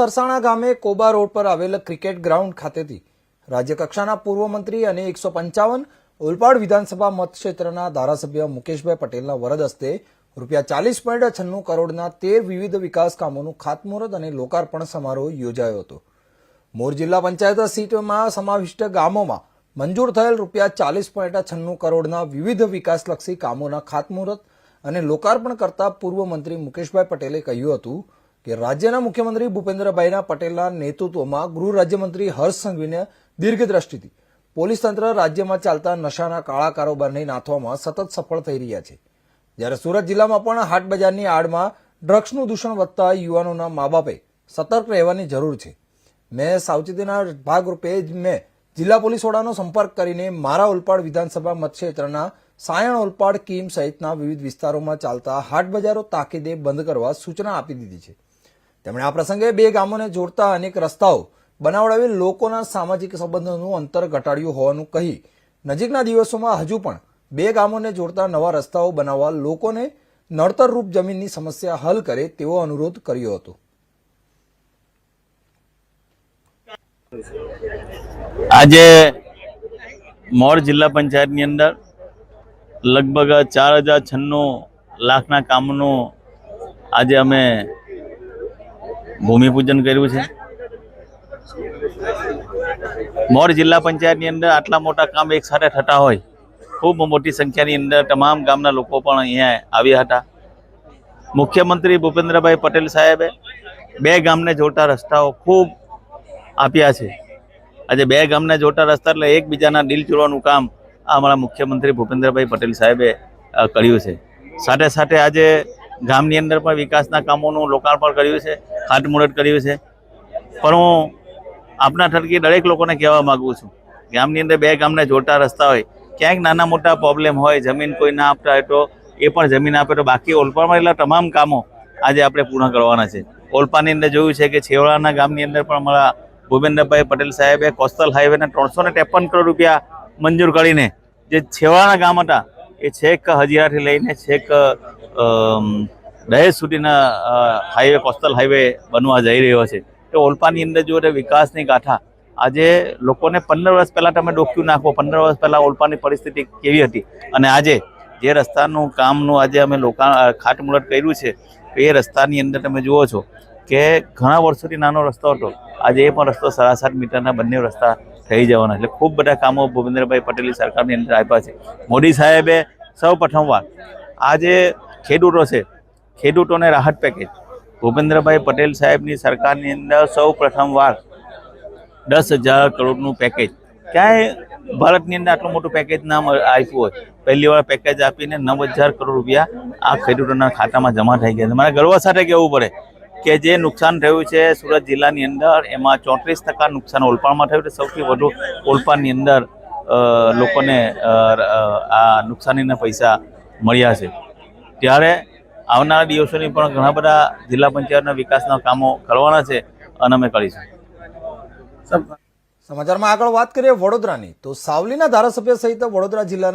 સરસાણા ગામે કોબા રોડ પર આવેલ ક્રિકેટ ગ્રાઉન્ડ ખાતેથી રાજ્યકક્ષાના પૂર્વ મંત્રી અને એકસો પંચાવન ઓલપાડ વિધાનસભા મતક્ષેત્રના ધારાસભ્ય મુકેશભાઈ પટેલના વરદ હસ્તે રૂપિયા ચાલીસ પોઈન્ટ છન્નું કરોડના તેર વિવિધ વિકાસ કામોનું ખાતમુહૂર્ત અને લોકાર્પણ સમારોહ યોજાયો હતો. મોર જિલ્લા પંચાયત સીટમાં સમાવિષ્ટ ગામોમાં મંજૂર થયેલ રૂપિયા ચાલીસ પોઈન્ટ છન્નું કરોડના વિવિધ વિકાસલક્ષી કામોના ખાતમુહૂર્ત અને લોકાર્પણ કરતા પૂર્વ મંત્રી મુકેશભાઈ પટેલે કહ્યું હતું કે રાજ્યના મુખ્યમંત્રી ભૂપેન્દ્રભાઈના પટેલના નેતૃત્વમાં ગૃહ રાજ્યમંત્રી હર્ષ સંઘવીને દીર્ઘદ્રષ્ટિથી પોલીસ તંત્ર રાજ્યમાં ચાલતા નશાના કાળા કારોબારને નાથવામાં સતત સફળ થઈ રહ્યા છે. જ્યારે સુરત જિલ્લામાં પણ હાટ બજારની આડમાં ડ્રગ્સનું દૂષણ વધતા યુવાનોના મા બાપે સતર્ક રહેવાની જરૂર છે. મેં સાવચેતીના ભાગરૂપે જ મેં જિલ્લા પોલીસ વડાનો સંપર્ક કરીને મારા ઓલપાડ વિધાનસભા મતક્ષેત્રના સાયણ ઓલપાડ કીમ સહિતના વિવિધ વિસ્તારોમાં ચાલતા હાટ બજારો તાકીદે બંધ કરવા સૂચના આપી દીધી છે. તેમણે આ પ્રસંગે બે ગામોને જોડતા અનેક રસ્તાઓ બનાવડાવી લોકોના સામાજિક સંબંધોનું અંતર ઘટાડ્યું હોવાનું કહી નજીકના દિવસોમાં હજુ પણ બે ગામોને જોડતા નવા રસ્તાઓ બનાવવા લોકોને નડતરરૂપ જમીનની સમસ્યા હલ કરે તેવો અનુરોધ કર્યો હતો. આજે મોર જિલ્લા પંચાયતની અંદર લગભગ ચાર હજાર છન્નું લાખના કામનું આજે અમે ભૂમિપૂજન કર્યું છે? મોર જિલ્લા પંચાયતની અંદર આટલા મોટા કામ એક સાથે થતા હોય, ખૂબ મોટી સંખ્યાની અંદર તમામ ગામના લોકો પણ અહીંયા આવ્યા હતા. મુખ્યમંત્રી ભૂપેન્દ્રભાઈ પટેલ સાહેબે બે ગામને જોડતા રસ્તાઓ ખૂબ આપ્યા છે. આજે બે ગામને જોડતા રસ્તા એટલે એકબીજાના દિલ ચોરવાનું કામ આ અમારા મુખ્યમંત્રી ભૂપેન્દ્રભાઈ પટેલ સાહેબે કર્યું છે. સાથે સાથે આજે ગામની અંદર પણ વિકાસના કામોનું લોકાર્પણ કર્યું છે. ખાતમુહૂર્ત કર્યું છે. પણ હું આપના થકી દરેક લોકોને કહેવા માગું છું ગામની અંદર બે ગામને જોડતા રસ્તા હોય, ક્યાંક નાના મોટા પ્રોબ્લેમ હોય, જમીન કોઈ ના આપતા હોય તો એ પણ જમીન આપે તો બાકી ઓલપામાં રહેલા તમામ કામો આજે આપણે પૂર્ણ કરવાના છે. ઓલપાની અંદર જોયું છે કે છેવાડાના ગામની અંદર પણ અમારા ભૂપેન્દ્રભાઈ પટેલ સાહેબે કોસ્ટલ હાઈવેને ત્રણસો ને ત્રેપન કરોડ રૂપિયા મંજૂર કરીને જે છેવાડાના ગામ હતા, એ છેક હજીરાથી લઈને છેક દહેજ સુધીના હાઈવે કોસ્ટલ હાઈવે બનવા જઈ રહ્યો છે. તો ઓલપાની અંદર જો વિકાસની ગાથા. આજે લોકોને પંદર વર્ષ પહેલાં તમે ડોક્યુ નાખો, પંદર વર્ષ પહેલાં ઓલપાની પરિસ્થિતિ કેવી હતી? અને આજે જે રસ્તાનું કામનું આજે અમે લોકા ખાટમુલટ કર્યું છે, એ રસ્તાની અંદર તમે જુઓ છો કે ઘણા વર્ષોથી નાનો રસ્તો હતો. આજે એ પણ રસ્તો સાડા સાત મીટરના બંને રસ્તા થઈ જવાના એટલે ખૂબ બધા કામો ભૂપેન્દ્રભાઈ પટેલની સરકારની અંદર આપ્યા છે. મોદી સાહેબે સૌ પ્રથમવાર આ ખેડૂતો છે ખેડૂતોને રાહત પેકેજ ભૂપેન્દ્રભાઈ પટેલ સાહેબની સરકારની અંદર સૌ પ્રથમવાર દસ હજાર કરોડનું પેકેજ ક્યાંય ભારતની અંદર આટલું મોટું પેકેજ ના આપ્યું હોય. પહેલી વાર પેકેજ આપીને નવ હજાર કરોડ રૂપિયા આ ખેડૂતોના ખાતામાં જમા થઈ ગયા મારે ગર્વ સાથે કહેવું પડે કે જે નુકસાન થયું છે સુરત જિલ્લાની અંદર, એમાં ચોત્રીસ ટકા નુકસાન ઓલપાણમાં થયું છે. સૌથી વધુ ઓલપાણની અંદર લોકોને આ નુકસાનીના પૈસા મળ્યા છે. ત્યારે આવનારા દિવસોની પણ ઘણા બધા જિલ્લા પંચાયતના વિકાસના કામો કરવાના છે અને અમે કરીશું. સમાચારમાં આગળ વાત કરીએ વડોદરાની. તો સાવલીના ધારાસભ્ય સહિત વડોદરા જિલ્લાના